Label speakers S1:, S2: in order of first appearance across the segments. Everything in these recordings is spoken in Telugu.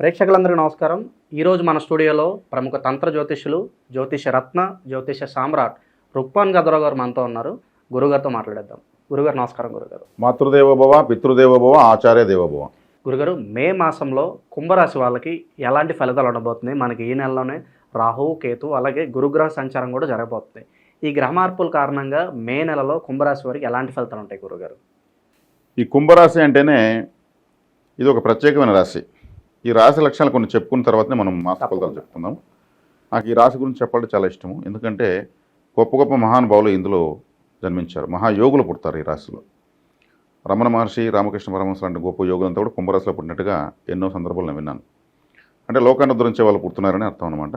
S1: ప్రేక్షకులందరికీ నమస్కారం. ఈరోజు మన స్టూడియోలో ప్రముఖ తంత్ర జ్యోతిష్యులు జ్యోతిష రత్న జ్యోతిష సామ్రాట్ రుక్మాన్ గదరావు గారు మనతో ఉన్నారు. గురుగారితో మాట్లాడేద్దాం. గురుగారు నమస్కారం గురుగారు.
S2: మాతృదేవోభవ పితృదేవోభవ ఆచార్య దేవోభవ
S1: గురుగారు మే మాసంలో కుంభరాశి వాళ్ళకి ఎలాంటి ఫలితాలు ఉండబోతున్నాయి? మనకి ఈ నెలలోనే రాహు కేతు అలాగే గురుగ్రహ సంచారం కూడా జరగబోతుంది ఈ గ్రహ మార్పుల కారణంగా మే నెలలో కుంభరాశి వారికి ఎలాంటి ఫలితాలు ఉంటాయి గురుగారు?
S2: ఈ కుంభరాశి అంటేనే ఇది ఒక ప్రత్యేకమైన రాశి. ఈ రాశి లక్షణాలు కొన్ని చెప్పుకున్న తర్వాతనే మనం మాస ఫలితాలు చెప్పుకుందాం నాకు ఈ రాశి గురించి చెప్పాలంటే చాలా ఇష్టము. ఎందుకంటే గొప్ప గొప్ప మహానుభావులు ఇందులో జన్మించారు. మహాయోగులు పుడతారు ఈ రాశిలో. రమణ మహర్షి రామకృష్ణ పరమహంస లాంటి గొప్ప యోగులంతా కూడా కుంభరాశిలో పుట్టినట్టుగా ఎన్నో సందర్భాలు నేను విన్నాను. అంటే లోకాన్ని ఉద్ధరించే వాళ్ళు పుడుతున్నారని అర్థం అనమాట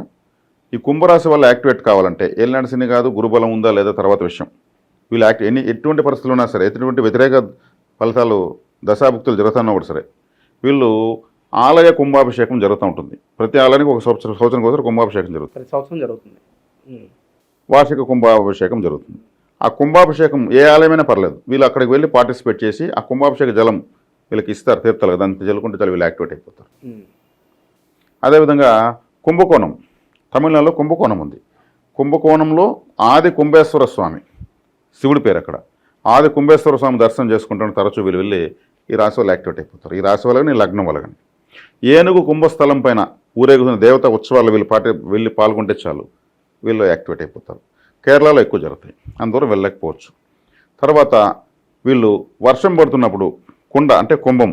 S2: ఈ కుంభరాశి వల్ల యాక్టివేట్ కావాలంటే ఏలినాడు శని కాదు గురుబలం ఉందా లేదా తర్వాత విషయం. వీళ్ళు యాక్టి ఎన్ని ఎటువంటి పరిస్థితులు ఉన్నా సరే ఎటువంటి వ్యతిరేక ఫలితాలు దశాభుక్తులు జరుగుతున్నా కూడా సరే వీళ్ళు ఆలయ కుంభాభిషేకం జరుగుతూ ఉంటుంది. ప్రతి ఆలయానికి ఒక సంవత్సరం సంవత్సరం కోసం కుంభాభిషేకం జరుగుతుంది.
S1: ప్రతి సంవత్సరం జరుగుతుంది.
S2: వార్షిక కుంభాభిషేకం జరుగుతుంది. ఆ కుంభాభిషేకం ఏ ఆలయమైనా పర్లేదు. వీళ్ళు అక్కడికి వెళ్ళి పార్టిసిపేట్ చేసి ఆ కుంభాభిషేక జలం వీళ్ళకి ఇస్తారు తీర్థాలు దాన్ని జల్లుకుంటే చాలు వీళ్ళు యాక్టివేట్ అయిపోతారు. అదేవిధంగా కుంభకోణం. తమిళనాడులో కుంభకోణం ఉంది. కుంభకోణంలో ఆది కుంభేశ్వర స్వామి శివుడి పేరు అక్కడ. ఆది కుంభేశ్వర స్వామి దర్శనం చేసుకుంటాను తరచూ వీళ్ళు వెళ్ళి ఈ రాశి వాళ్ళు యాక్టివేట్ అయిపోతారు. ఈ రాశి వల్ల కానీ లగ్నం వల్ల కానీ ఏనుగు కుంభస్థలం పైన ఊరేగుతున్న దేవత ఉత్సవాలు వీళ్ళు పాటి వెళ్ళి పాల్గొంటే చాలు. వీళ్ళు యాక్టివేట్ అయిపోతారు. కేరళలో ఎక్కువ జరుగుతాయి. అందువల్ల వెళ్ళలేకపోవచ్చు తర్వాత వీళ్ళు వర్షం పడుతున్నప్పుడు కుండ అంటే కుంభం.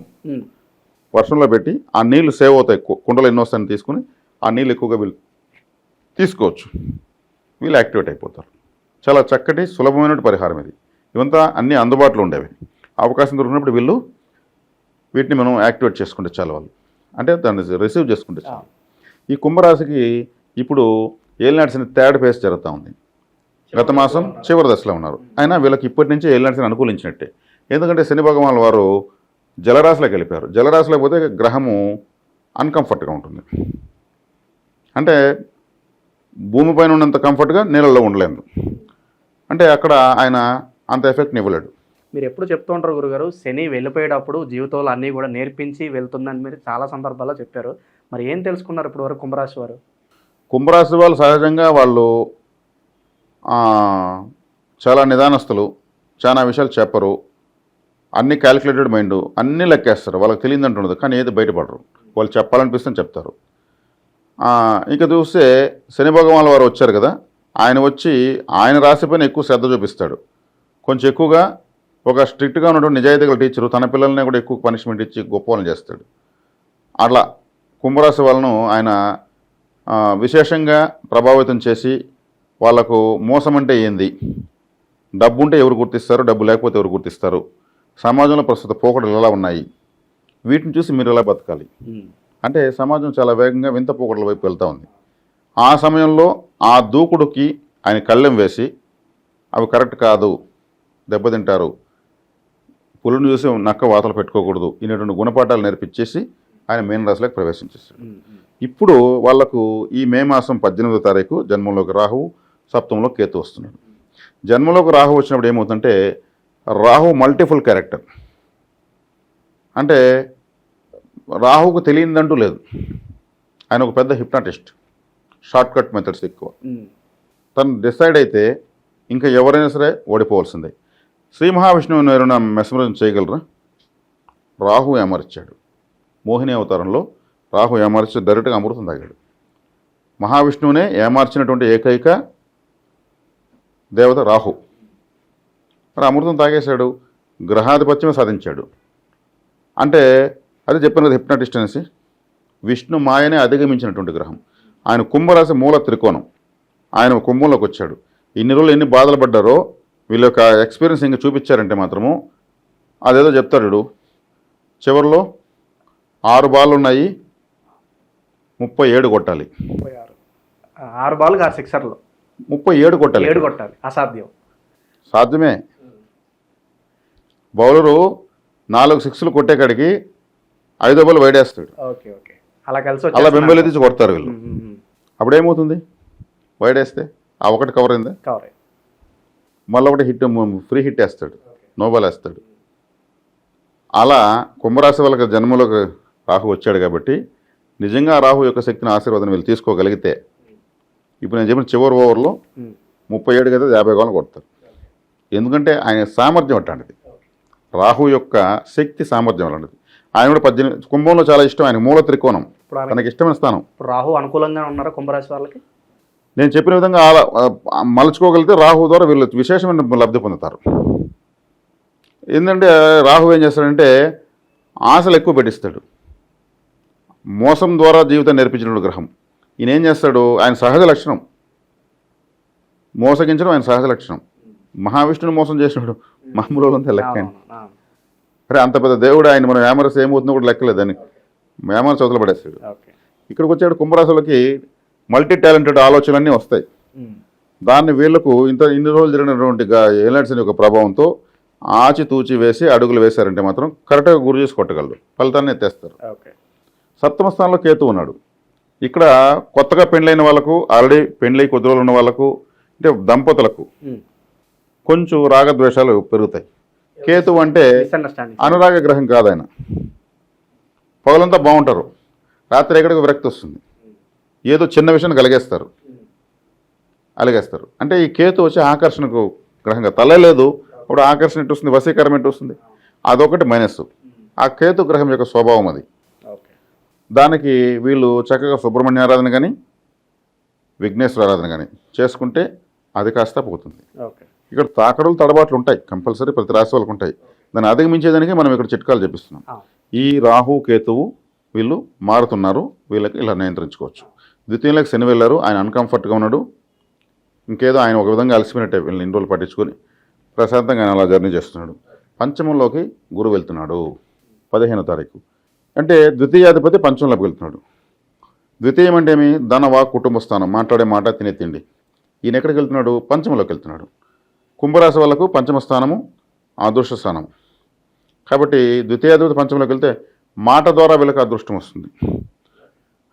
S2: వర్షంలో పెట్టి ఆ నీళ్ళు సేవ్ అవుతాయి. కుండలో ఎన్నో వస్తాయని తీసుకుని ఆ నీళ్ళు ఎక్కువగా వీళ్ళు తీసుకోవచ్చు. వీళ్ళు యాక్టివేట్ అయిపోతారు. చాలా చక్కటి సులభమైన పరిహారం ఇది. ఇవంతా అన్నీ అందుబాటులో ఉండేవి. అవకాశం దొరికినప్పుడు వీళ్ళు వీటిని మనం యాక్టివేట్ చేసుకుంటే చాలు వాళ్ళు. అంటే దాన్ని రిసీవ్ చేసుకుంటే చాలు. ఈ కుంభరాశికి ఇప్పుడు ఏలినాడ్సిన థర్డ్ ఫేస్ జరుగుతూ ఉంది. గత మాసం చివరి దశలో ఉన్నారు. అయినా వీళ్ళకి ఇప్పటి నుంచే ఏలినాడ్సిన అనుకూలించినట్టే. ఎందుకంటే శని భగవాన్ వారు జలరాశిలోకి వెళ్ళిపోయారు. జలరాశిలోకి పోతే గ్రహము అన్కంఫర్ట్గా ఉంటుంది. అంటే భూమిపైన ఉన్నంత కంఫర్ట్గా నీళ్ళల్లో ఉండలేదు అంటే అక్కడ ఆయన అంత ఎఫెక్ట్ని ఇవ్వలేడు.
S1: మీరు ఎప్పుడు చెప్తూ ఉంటారు గురుగారు శని వెళ్ళిపోయేటప్పుడు జీవితంలో అన్నీ కూడా నేర్పించి వెళ్తుందని మీరు చాలా సందర్భాల్లో చెప్పారు. మరి ఏం తెలుసుకున్నారు ఇప్పుడు వరకు కుంభరాశి వారు?
S2: కుంభరాశి వాళ్ళు సహజంగా వాళ్ళు చాలా నిదానస్తులు చాలా విషయాలు చెప్పరు. అన్ని క్యాలిక్యులేటెడ్ మైండ్ అన్నీ లెక్కేస్తారు. వాళ్ళకి తెలియదు అంటుండదు కానీ ఏది బయటపడరు. వాళ్ళు చెప్పాలనిపిస్తే చెప్తారు. ఇంకా చూస్తే శని భగవాన్ వారు వచ్చారు కదా ఆయన వచ్చి ఆయన రాశిపైన ఎక్కువ శ్రద్ధ చూపిస్తాడు. కొంచెం ఎక్కువగా ఒక స్ట్రిక్ట్గా ఉన్నటువంటి నిజాయితీ గల టీచరు తన పిల్లల్ని కూడా ఎక్కువ పనిష్మెంట్ ఇచ్చి గొప్ప వాళ్ళని చేస్తాడు. అట్లా కుంభరాశి వాళ్ళను ఆయన విశేషంగా ప్రభావితం చేసి వాళ్ళకు మోసం అంటే ఏంది? డబ్బు ఉంటే ఎవరు గుర్తిస్తారు? డబ్బు లేకపోతే ఎవరు గుర్తిస్తారు? సమాజంలో ప్రస్తుత పోకడలు ఎలా ఉన్నాయి? వీటిని చూసి మీరు ఎలా బతకాలి? అంటే సమాజం చాలా వేగంగా వింత పోకడల వైపు వెళ్తూ ఉంది. ఆ సమయంలో ఆ దూకుడుకి ఆయన కళ్ళెం వేసి అవి కరెక్ట్ కాదు దెబ్బతింటారు పులిని చూసి నక్క వాతలు పెట్టుకోకూడదు ఇటువంటి గుణపాఠాలు నేర్పించేసి ఆయన మీన రాశిలోకి ప్రవేశించేస్తాడు ఇప్పుడు వాళ్ళకు ఈ మే మాసం పద్దెనిమిదో తారీఖు జన్మంలోకి రాహువు సప్తంలో కేతు వస్తున్నాడు. జన్మలోకి రాహు వచ్చినప్పుడు ఏమవుతుందంటే రాహు మల్టిపుల్ క్యారెక్టర్ అంటే రాహుకు తెలియదంటూ లేదు. ఆయన ఒక పెద్ద హిప్నాటిస్ట్ షార్ట్ కట్ మెథడ్స్ ఎక్కువ తను డిసైడ్ అయితే ఇంకా ఎవరైనా సరే ఓడిపోవాల్సిందే. శ్రీ మహావిష్ణువుని ఎవరైనా మెస్మరైజ్ చేయగలరా? రాహు ఏమర్చాడు? మోహిని అవతారంలో రాహు ఏమార్చి డైరెక్ట్గా అమృతం తాగాడు. మహావిష్ణువునే ఏమార్చినటువంటి ఏకైక దేవత రాహు. మరి అమృతం తాగేశాడు గ్రహాధిపత్యమే సాధించాడు. అంటే అది చెప్పిన కదా హిప్నటిస్ట్ అనేసి విష్ణు మాయనే అధిగమించినటువంటి గ్రహం. ఆయన కుంభరాశి మూల త్రికోణం. ఆయన కుంభంలోకి వచ్చాడు. ఇన్ని రోజులు ఎన్ని బాధలు పడ్డారో వీళ్ళ యొక్క ఎక్స్పీరియన్స్ ఇంకా చూపించారంటే మాత్రము అదేదో చెప్తాడు వీడు. చివరిలో ఆరు బాల్ ఉన్నాయి ముప్పై ఏడు కొట్టాలి.
S1: ముప్పై ఆరు. ఆరు బాల్ ఆరు సిక్సర్లు.
S2: ముప్పై ఏడు కొట్టాలి.
S1: ఏడు కొట్టాలి. అసాధ్యం.
S2: సాధ్యమే. బౌలరు నాలుగు సిక్స్లు కొట్టే కాడికి ఐదో బాల్ వైడేస్తాడు.
S1: Okay okay. అలా కలిసి
S2: అలా. బెంబేలు తీసి కొడతారు వీళ్ళు. అప్పుడేమవుతుంది? వైడేస్తే ఆ ఒకటి కవర్ అయిందా?
S1: కవర్ అయ్యింది.
S2: మళ్ళీ ఒకటి హిట్ ఫ్రీ హిట్ వేస్తాడు. నోబాల్ వేస్తాడు. అలా కుంభరాశి వాళ్ళకి జన్మలోకి రాహు వచ్చాడు కాబట్టి నిజంగా రాహు యొక్క శక్తిని ఆశీర్వాదం వీళ్ళు తీసుకోగలిగితే ఇప్పుడు నేను చెప్పిన చివరి ఓవర్లో. ముప్పై ఏడు కదా యాభై గోళం కొడతారు. ఎందుకంటే ఆయన సామర్థ్యం అట్లాంటిది. రాహు యొక్క శక్తి సామర్థ్యం అలాంటిది ఆయన కూడా పద్దెనిమిది కుంభంలో చాలా ఇష్టం. ఆయన మూల త్రికోణం. తనకి ఇష్టమైన స్థానం.
S1: రాహు అనుకూలంగా ఉన్నారా కుంభరాశి వాళ్ళకి?
S2: నేను చెప్పిన విధంగా అలా మలుచుకోగలిగితే రాహు ద్వారా వీళ్ళు విశేషమైన లబ్ధి పొందుతారు. ఏంటంటే రాహు ఏం చేస్తాడంటే ఆశలు ఎక్కువ పెట్టిస్తాడు. మోసం ద్వారా జీవితం నేర్పించిన గ్రహం. ఈయన ఏం చేస్తాడు? ఆయన సహజ లక్షణం. మోసగించడం ఆయన సహజ లక్షణం. మహావిష్ణుని మోసం చేసినాడు మామూలు వాళ్ళంతా లెక్క. అరే అంత పెద్ద దేవుడు ఆయన మనం వేమరస్ ఏమవుతుందో కూడా లెక్కలేదు అని వేమరస్ అవతల పడేస్తాడు. ఇక్కడికి వచ్చాడు కుంభరాశులకి మల్టీ టాలెంటెడ్ ఆలోచనలన్నీ వస్తాయి. దాన్ని వీళ్ళకు ఇంత ఇన్ని రోజులు జరిగినటువంటి ఏలాడ్స్ యొక్క ప్రభావంతో ఆచితూచి వేసి అడుగులు వేశారంటే మాత్రం కరెక్ట్గా గురి చేసి కొట్టగలరు. ఫలితాన్ని ఎత్తేస్తారు సప్తమ స్థానంలో కేతు ఉన్నాడు. ఇక్కడ కొత్తగా పెళ్ళైన వాళ్ళకు ఆల్రెడీ పెళ్ళై కొద్ది రోజులు ఉన్న వాళ్ళకు అంటే దంపతులకు. కొంచెం రాగద్వేషాలు పెరుగుతాయి. కేతు అంటే అనురాగ గ్రహం కాదు ఆయన. పగలంతా బాగుంటారు. రాత్రి ఎక్కడికి విరక్తి వస్తుంది. ఏదో చిన్న విషయం కలిగేస్తారు. అలిగేస్తారు. అంటే ఈ కేతు వచ్చి ఆకర్షణకు గ్రహంగా తల లేదు అప్పుడు ఆకర్షణ ఎటు వస్తుంది? వశీకరం ఎటు వస్తుంది? అదొకటి మైనస్ ఆ కేతు గ్రహం యొక్క స్వభావం అది. దానికి వీళ్ళు చక్కగా సుబ్రహ్మణ్య ఆరాధన కానీ విఘ్నేశ్వర ఆరాధన కానీ చేసుకుంటే అది కాస్త పోతుంది. ఇక్కడ తాకడలు తడబాట్లు ఉంటాయి. కంపల్సరీ ప్రతి రాశి వాళ్ళకు ఉంటాయి. దాన్ని అధిగమించేదానికి మనం ఇక్కడ చిట్కాలు చెప్పిస్తున్నాం. ఈ రాహు కేతువు వీళ్ళు మారుతున్నారు. వీళ్ళకి ఇలా నియంత్రించుకోవచ్చు. ద్వితీయంలోకి శని వెళ్ళారు. ఆయన అన్కంఫర్ట్గా ఉన్నాడు. ఇంకేదో ఆయన ఒక విధంగా అలసిపోయినట్టే వీళ్ళని ఇన్ని రోజులు పట్టించుకొని ప్రశాంతంగా ఆయన అలా జర్నీ చేస్తున్నాడు. పంచమంలోకి గురువు వెళ్తున్నాడు. పదిహేనో తారీఖు. అంటే ద్వితీయాధిపతి పంచంలోకి వెళ్తున్నాడు. ద్వితీయం అంటే ఏమి? ధనవా కుటుంబ స్థానం. మాట్లాడే మాట తినే తిండి. ఈయన ఎక్కడికి వెళ్తున్నాడు? పంచమంలోకి వెళ్తున్నాడు. కుంభరాశి వాళ్ళకు పంచమ స్థానము అదృష్ట స్థానం. కాబట్టి ద్వితీయాధిపతి పంచంలోకి వెళ్తే మాట ద్వారా వీళ్ళకి అదృష్టం వస్తుంది.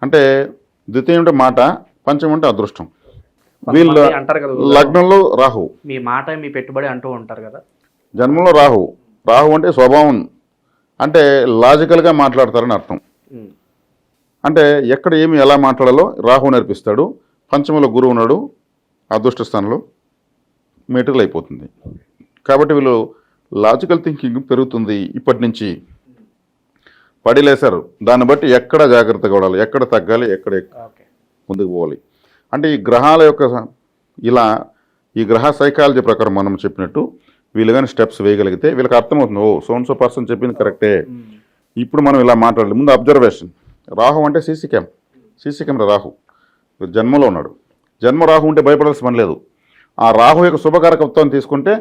S2: అంటే ద్వితీయం అంటే మాట పంచమం అంటే అదృష్టం. వీళ్ళ
S1: అంటారు కదా
S2: లగ్నంలో రాహు.
S1: మీ మాట మీ పెట్టుబడి అంటూ ఉంటారు కదా.
S2: జన్మంలో రాహు. రాహు అంటే స్వభావం. అంటే లాజికల్గా మాట్లాడతారని అర్థం. అంటే ఎక్కడ ఏమి ఎలా మాట్లాడాలో రాహు నేర్పిస్తాడు పంచమంలో గురువు ఉన్నాడు. అదృష్ట స్థానంలో మెటీరియల్ అయిపోతుంది. కాబట్టి వీళ్ళు లాజికల్ థింకింగ్ పెరుగుతుంది ఇప్పటి నుంచి. పడిలేశారు. దాన్ని బట్టి ఎక్కడ జాగ్రత్తగా పడాలి ఎక్కడ తగ్గాలి ఎక్కడ ముందుకు పోవాలి. అంటే ఈ గ్రహాల యొక్క ఇలా ఈ గ్రహ సైకాలజీ ప్రకారం మనం చెప్పినట్టు వీళ్ళు కానీ స్టెప్స్ వేయగలిగితే వీళ్ళకి అర్థమవుతుంది ఓ సోన్ సో పర్సన్ చెప్పింది కరెక్టే. ఇప్పుడు మనం ఇలా మాట్లాడాలి. ముందు అబ్జర్వేషన్. రాహు అంటే CC cam CC camera Rahu. జన్మలో ఉన్నాడు. జన్మ రాహు ఉంటే భయపడాల్సిన పని లేదు. ఆ రాహు యొక్క శుభకారకత్వాన్ని తీసుకుంటే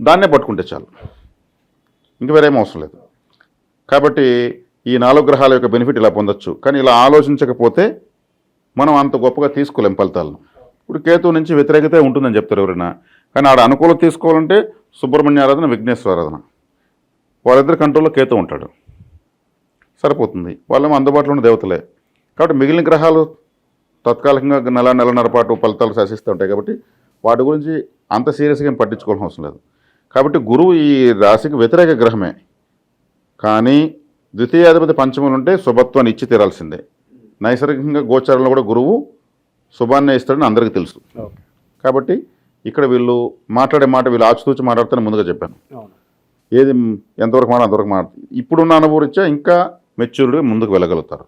S2: దాన్నే పట్టుకుంటే చాలు. ఇంక వేరేం అవసరం లేదు. కాబట్టి ఈ నాలుగు గ్రహాల యొక్క బెనిఫిట్ ఇలా పొందొచ్చు. కానీ ఇలా ఆలోచించకపోతే మనం అంత గొప్పగా తీసుకోలేం ఫలితాలను. ఇప్పుడు కేతు నుంచి వ్యతిరేకత ఉంటుందని చెప్తారు ఎవరైనా. కానీ ఆడ అనుకూలం తీసుకోవాలంటే సుబ్రహ్మణ్య ఆరాధన విఘ్నేశ్వర ఆరాధన. వాళ్ళిద్దరి కంట్రోల్లో కేతు ఉంటాడు. సరిపోతుంది. వాళ్ళేమో అందుబాటులో ఉన్న దేవతలే. కాబట్టి మిగిలిన గ్రహాలు తత్కాలికంగా నెల నెలన్నర పాటు ఫలితాలు శాసిస్తూ ఉంటాయి కాబట్టి వాటి గురించి అంత సీరియస్గా ఏం పట్టించుకోవాల్సిన అవసరం లేదు. కాబట్టి గురువు ఈ రాశికి వ్యతిరేక గ్రహమే. కానీ ద్వితీయాధిపతి పంచములు ఉంటే శుభత్వాన్ని ఇచ్చి తీరాల్సిందే. నైసర్గికంగా గోచారంలో కూడా గురువు శుభాన్నే ఇస్తాడని అందరికీ తెలుసు. కాబట్టి ఇక్కడ వీళ్ళు మాట్లాడే మాట వీళ్ళు ఆచితూచి మాట్లాడుతారని ముందుగా చెప్పాను. ఏది ఎంతవరకు మాట అంతవరకు మాట ఇప్పుడున్న అనుభూతిచ్చా ఇంకా మెచ్యూర్డ్గా ముందుకు వెళ్ళగలుగుతారు.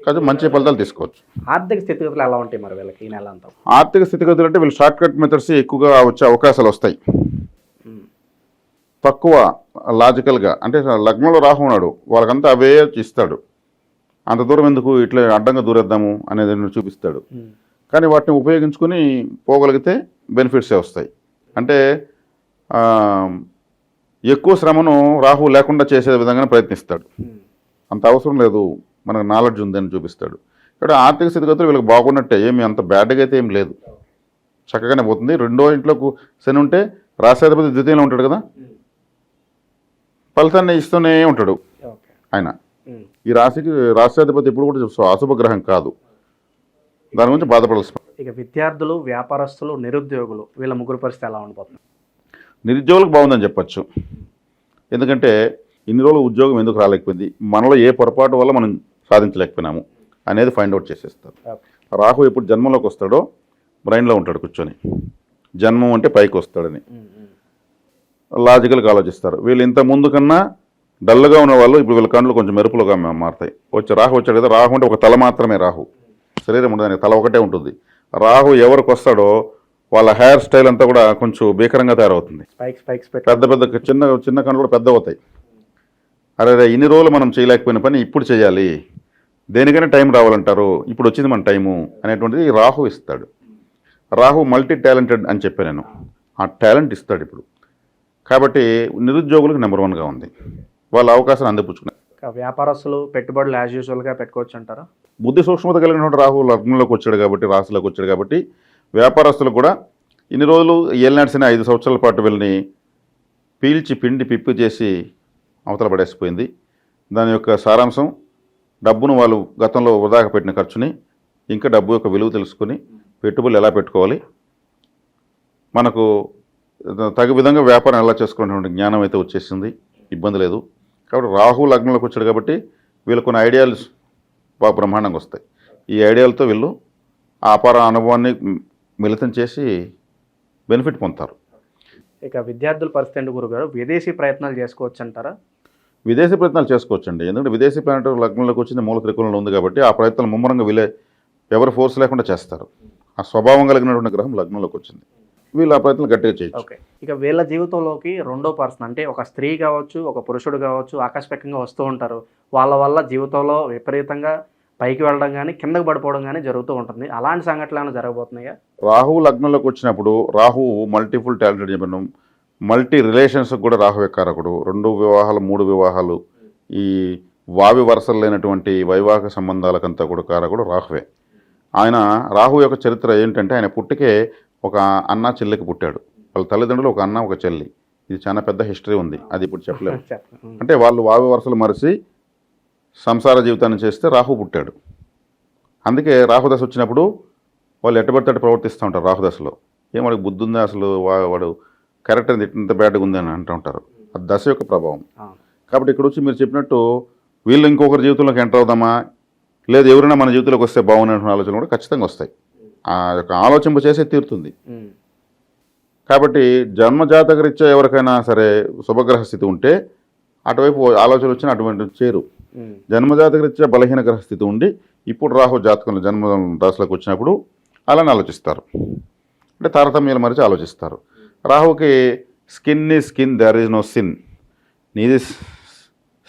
S2: కాబట్టి మంచి ఫలితాలు తీసుకోవచ్చు.
S1: ఆర్థిక స్థితిగతులు ఎలా ఉంటాయి మరి వీళ్ళకి ఈ నెల అంతా?
S2: ఆర్థిక స్థితిగతులు అంటే వీళ్ళు షార్ట్ కట్ మెథడ్స్ ఎక్కువగా వచ్చే అవకాశాలు వస్తాయి. తక్కువ లాజికల్గా అంటే లగ్నంలో రాహు ఉన్నాడు వాళ్ళకంతా అవే ఇస్తాడు. అంత దూరం ఎందుకు? ఇట్లా అడ్డంగా దూరేద్దాము అనేది చూపిస్తాడు. కానీ వాటిని ఉపయోగించుకొని పోగలిగితే బెనిఫిట్సే వస్తాయి. అంటే ఎక్కువ శ్రమను రాహు లేకుండా చేసే విధంగానే ప్రయత్నిస్తాడు. అంత అవసరం లేదు మనకు నాలెడ్జ్ ఉందని చూపిస్తాడు. ఇక్కడ ఆర్థిక స్థితిగతులు వీళ్ళకి బాగున్నట్టే ఏమి అంత బ్యాడ్గా అయితే ఏం లేదు. చక్కగానే పోతుంది. రెండో ఇంట్లోకి శని ఉంటే రాష్ట్రాధిపతి ద్వితీయంలో ఉంటాడు కదా? ఫలితాన్ని ఇస్తూనే ఉంటాడు. ఆయన. ఈ రాశికి రాష్ట్రాధిపతి ఎప్పుడు కూడా సో అశుభ గ్రహం కాదు. దాని గురించి బాధపడాల్సిన పని.
S1: ఇక విద్యార్థులు వ్యాపారస్తులు నిరుద్యోగులు వీళ్ళ ముగ్గురు పరిస్థితి ఎలా ఉండిపోతుంది?
S2: నిరుద్యోగులకు బాగుందని చెప్పచ్చు. ఎందుకంటే ఇన్ని రోజులు ఉద్యోగం ఎందుకు రాలేకపోయింది? మనలో ఏ పొరపాటు వల్ల మనం సాధించలేకపోయినాము అనేది ఫైండ్ అవుట్ చేసేస్తారు. రాహు ఎప్పుడు జన్మంలోకి వస్తాడో బ్రెయిన్లో ఉంటాడు కూర్చొని. జన్మం అంటే పైకి వస్తాడని. లాజికల్గా ఆలోచిస్తారు. వీళ్ళు ఇంత ముందు కన్నా డల్గా ఉన్న వాళ్ళు ఇప్పుడు వీళ్ళ కళ్ళు కొంచెం మెరుపులుగా మారుతాయి. వచ్చి రాహు వచ్చాడు కదా రాహు అంటే ఒక తల మాత్రమే రాహు. శరీరం ఉండదు తల ఒకటే ఉంటుంది. రాహు ఎవరికి వస్తాడో వాళ్ళ హెయిర్ స్టైల్ అంతా కూడా కొంచెం భీకరంగా తయారవుతుంది. పెద్ద పెద్ద చిన్న చిన్న కళ్ళు కూడా పెద్ద అవుతాయి. అరే ఇన్ని రోజులు మనం చేయలేకపోయిన పని ఇప్పుడు చేయాలి. దేనికైనా టైం రావాలంటారు. ఇప్పుడు వచ్చింది మన టైము అనేటువంటిది రాహు ఇస్తాడు. రాహు మల్టీ టాలెంటెడ్ అని చెప్పాను నేను. ఆ టాలెంట్ ఇస్తాడు ఇప్పుడు. కాబట్టి నిరుద్యోగులకు నెంబర్ వన్గా ఉంది. వాళ్ళ అవకాశాన్ని అందిపుచ్చుకున్నారు
S1: వ్యాపారస్తులు పెట్టుబడులు యాజ్ యూజువల్గా పెట్టుకోవచ్చు అంటారా?
S2: బుద్ధి సూక్ష్మత కలిగినటువంటి రాహు లగ్నంలోకి వచ్చాడు కాబట్టి రాశిలోకి వచ్చాడు కాబట్టి వ్యాపారస్తులు కూడా ఇన్ని రోజులు ఏలినాడ్సిన ఐదు సంవత్సరాల పాటు వీళ్ళని పీల్చి పిండి పిప్పి చేసి అవతల పడేసిపోయింది. దాని యొక్క సారాంశం డబ్బును వాళ్ళు గతంలో వృధాగా పెట్టిన ఖర్చుని ఇంకా డబ్బు యొక్క విలువ తెలుసుకుని పెట్టుబడులు ఎలా పెట్టుకోవాలి? మనకు తగు విధంగా వ్యాపారం ఎలా చేసుకునేటువంటి జ్ఞానం అయితే వచ్చేసింది. ఇబ్బంది లేదు. కాబట్టి రాహు లగ్నంలోకి వచ్చాడు కాబట్టి వీళ్ళు కొన్ని ఐడియాలు బాగా బ్రహ్మాండంగా వస్తాయి. ఈ ఐడియాలతో వీళ్ళు ఆ అపార అనుభవాన్ని మిళితం చేసి బెనిఫిట్ పొందుతారు.
S1: ఇక విద్యార్థుల పరిస్థితి ఏంటి గురుగారు? విదేశీ ప్రయత్నాలు చేసుకోవచ్చు అంటారా?
S2: విదేశీ ప్రయత్నాలు చేసుకోవచ్చండి. ఎందుకంటే విదేశీ ప్లానెట్ లగ్నంలోకి వచ్చింది మూల త్రికోణంలో ఉంది కాబట్టి ఆ ప్రయత్నాలు ముమ్మరంగా వీలే ఎవరు ఫోర్స్ లేకుండా చేస్తారు. ఆ స్వభావం కలిగినటువంటి గ్రహం లగ్నంలోకి వచ్చింది. వీళ్ళు ఆ ప్రయత్నాలు గట్టిగా చేయొచ్చు.
S1: ఓకే. ఇక వీళ్ళ జీవితంలోకి రెండో పర్సన్ అంటే ఒక స్త్రీ కావచ్చు ఒక పురుషుడు కావచ్చు ఆకస్మికంగా వస్తూ ఉంటారు. వాళ్ళ వల్ల జీవితంలో విపరీతంగా పైకి వెళ్ళడం కానీ కిందకు పడిపోవడం కానీ జరుగుతూ ఉంటుంది. అలాంటి సంఘటనలు ఏమైనా జరగబోతున్నాయా?
S2: రాహు లగ్నంలోకి వచ్చినప్పుడు రాహు మల్టిపుల్ టాలెంటెడ్ చెప్పినాం. మల్టీ రిలేషన్స్ కూడా రాహువే కారకుడు. రెండు వివాహాలు మూడు వివాహాలు. ఈ వావి వరుసలు లేనటువంటి వైవాహిక సంబంధాలకంతా కూడా కారకుడు రాహువే. ఆయన రాహు యొక్క చరిత్ర ఏంటంటే ఆయన పుట్టికే ఒక అన్న చెల్లికి పుట్టాడు. వాళ్ళ తల్లిదండ్రులు ఒక అన్న ఒక చెల్లి. ఇది చాలా పెద్ద హిస్టరీ ఉంది. అది ఇప్పుడు చెప్పలేము.
S1: చెప్పండి.
S2: అంటే వాళ్ళు వావి వరుసలు మరిచి సంసార జీవితాన్ని చేస్తే రాహు పుట్టాడు. అందుకే రాహుదశ వచ్చినప్పుడు వాళ్ళు ఎట్టబడితే ప్రవర్తిస్తూ ఉంటారు రాహుదశలో ఏం వాడికి బుద్ధి ఉందా అసలు? వా- వాడు క్యారెక్టర్ ఇంత బ్యాడ్గా ఉంది అని అంటూ ఉంటారు. అది దశ యొక్క ప్రభావం.
S1: ఆ,
S2: కాబట్టి ఇక్కడ వచ్చి మీరు చెప్పినట్టు వీళ్ళు ఇంకొకరి జీవితంలోకి ఎంటర్ అవుదామా? లేదు ఎవరైనా మన జీవితంలోకి వస్తే బాగున్నటువంటి ఆలోచనలు కూడా ఖచ్చితంగా వస్తాయి. ఆ యొక్క ఆలోచింప చేసే తీరుతుంది. కాబట్టి జన్మజాతక రీత్యా ఎవరికైనా సరే శుభగ్రహ స్థితి ఉంటే అటువైపు ఆలోచనలు వచ్చిన అటువంటి చేరు.
S1: ఉమ్,
S2: జన్మజాతక రీత్యా బలహీన గ్రహ స్థితి ఉండి ఇప్పుడు రాహు జాతకంలో జన్మ రాశిలోకి వచ్చినప్పుడు అలానే ఆలోచిస్తారు. అంటే తారతమ్యాలు మరిచి ఆలోచిస్తారు. రాహుకి స్కిన్ ఈ skin there is no sin. నీది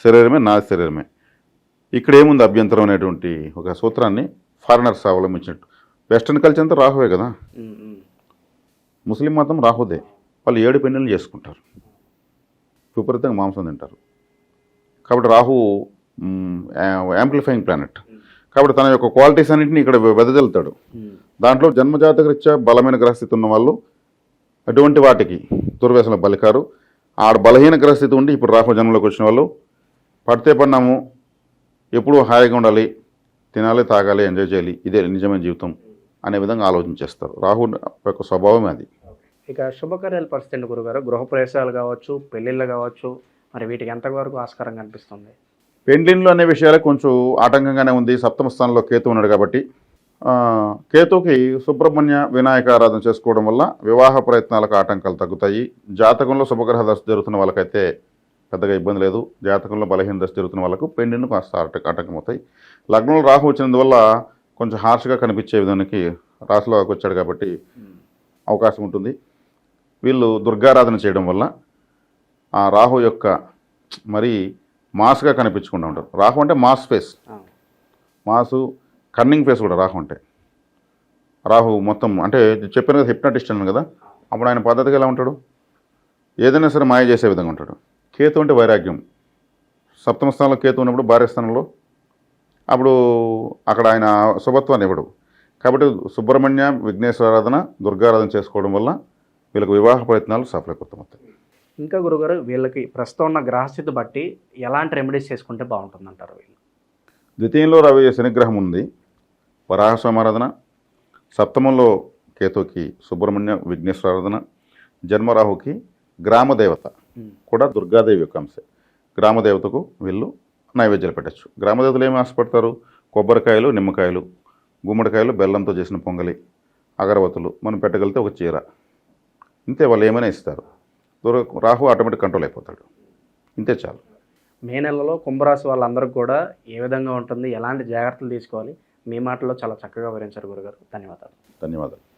S2: శరీరమే నా శరీరమే. ఇక్కడ ఏముంది అభ్యంతరం అనేటువంటి ఒక సూత్రాన్ని ఫారినర్స్ అవలంబించినట్టు. వెస్ట్రన్ కల్చర్ అంతా రాహువే కదా. ముస్లిం మతం రాహుదే. వాళ్ళు ఏడు పెన్నులు చేసుకుంటారు. విపరీతంగా మాంసం తింటారు. కాబట్టి రాహు యాంప్లిఫైయింగ్ ప్లానెట్ కాబట్టి తన యొక్క క్వాలిటీస్ అన్నింటినీ ఇక్కడ వెదజల్లుతాడు. దాంట్లో జన్మజాతక రీత్యా బలమైన గ్రహస్థితి ఉన్న వాళ్ళు అటువంటి వాటికి దుర్వ్యసన బలికారు. ఆడ బలహీన గ్రహస్థితి ఉండి ఇప్పుడు రాహు జన్మలోకి వచ్చిన వాళ్ళు పడితే పడినాము ఎప్పుడూ హాయిగా ఉండాలి తినాలి తాగాలి ఎంజాయ్ చేయాలి. ఇదే నిజమైన జీవితం. అనే విధంగా ఆలోచించేస్తారు. రాహు యొక్క స్వభావమే అది.
S1: ఇక శుభకార్యాల పరిస్థితి ఏంటి గురుగారు? గృహప్రవేశాలు కావచ్చు పెళ్ళిళ్ళు కావచ్చు మరి వీటికి ఎంతవరకు ఆస్కారం కనిపిస్తుంది?
S2: పెండ్లిన్లు అనే విషయాలే కొంచెం ఆటంకంగానే ఉంది. సప్తమ స్థానంలో కేతు ఉన్నాడు కాబట్టి. కేతుకి సుబ్రహ్మణ్య వినాయక ఆరాధన చేసుకోవడం వల్ల వివాహ ప్రయత్నాలకు ఆటంకాలు తగ్గుతాయి. జాతకంలో శుభగ్రహ దశ జరుగుతున్న వాళ్ళకైతే పెద్దగా ఇబ్బంది లేదు. జాతకంలో బలహీన దశ జరుగుతున్న వాళ్ళకు పెండిను కాస్త ఆట- ఆటంకం అవుతాయి లగ్నంలో రాహు వచ్చినందువల్ల కొంచెం హార్ష్గా కనిపించే విధానికి రాశిలోకి వచ్చాడు కాబట్టి అవకాశం ఉంటుంది. వీళ్ళు దుర్గారాధన చేయడం వల్ల ఆ రాహు యొక్క మరి మాస్గా కనిపించకుండా ఉంటారు. రాహు అంటే mass face. Mass cunning face కూడా రాహు అంటే. రాహు మొత్తం అంటే చెప్పిన కదా హిప్నటిస్ట్ అన్నాను కదా. అప్పుడు ఆయన పద్ధతిగా ఎలా ఉంటాడు? ఏదైనా సరే మాయ చేసే విధంగా ఉంటాడు. కేతు అంటే వైరాగ్యం. సప్తమ స్థానంలో కేతు ఉన్నప్పుడు భార్య స్థానంలో అప్పుడు అక్కడ ఆయన శుభత్వాన్ని ఇవ్వడు. కాబట్టి సుబ్రహ్మణ్య విఘ్నేశ్వర ఆరాధన దుర్గారాధన చేసుకోవడం వల్ల వీళ్ళకి వివాహ ప్రయత్నాలు సఫలీకృతమవుతాయి.
S1: ఇంకా గురుగారు వీళ్ళకి ప్రస్తుతం ఉన్న గ్రహస్థితి బట్టి ఎలాంటి రెమెడీస్ చేసుకుంటే బాగుంటుంది అంటారు వీళ్ళు?
S2: ద్వితీయంలో రవి శనిగ్రహం ఉంది. వరాహస్వామి ఆరాధన సప్తమంలో కేతుకి సుబ్రహ్మణ్య విఘ్నేశ్వర ఆరాధన జన్మరాహుకి గ్రామదేవత కూడా దుర్గాదేవి యొక్క అంశ. గ్రామదేవతకు వీళ్ళు నైవేద్యాలు పెట్టచ్చు. గ్రామదేవతలు ఏమి ఆశపడతారు? కొబ్బరికాయలు నిమ్మకాయలు గుమ్మడికాయలు బెల్లంతో చేసిన పొంగలి అగరవత్తులు మనం పెట్టగలిగితే ఒక చీర. ఇంతే వాళ్ళు ఏమైనా ఇస్తారు. దూర రాహు ఆటోమేటిక్ కంట్రోల్ అయిపోతాడు. ఇంతే చాలు.
S1: మే నెలలో కుంభరాశి వాళ్ళందరికీ కూడా ఏ విధంగా ఉంటుంది? ఎలాంటి జాగ్రత్తలు తీసుకోవాలి? మీ మాటల్లో చాలా చక్కగా వివరించారు గురుగారు. ధన్యవాదాలు.
S2: ధన్యవాదాలు.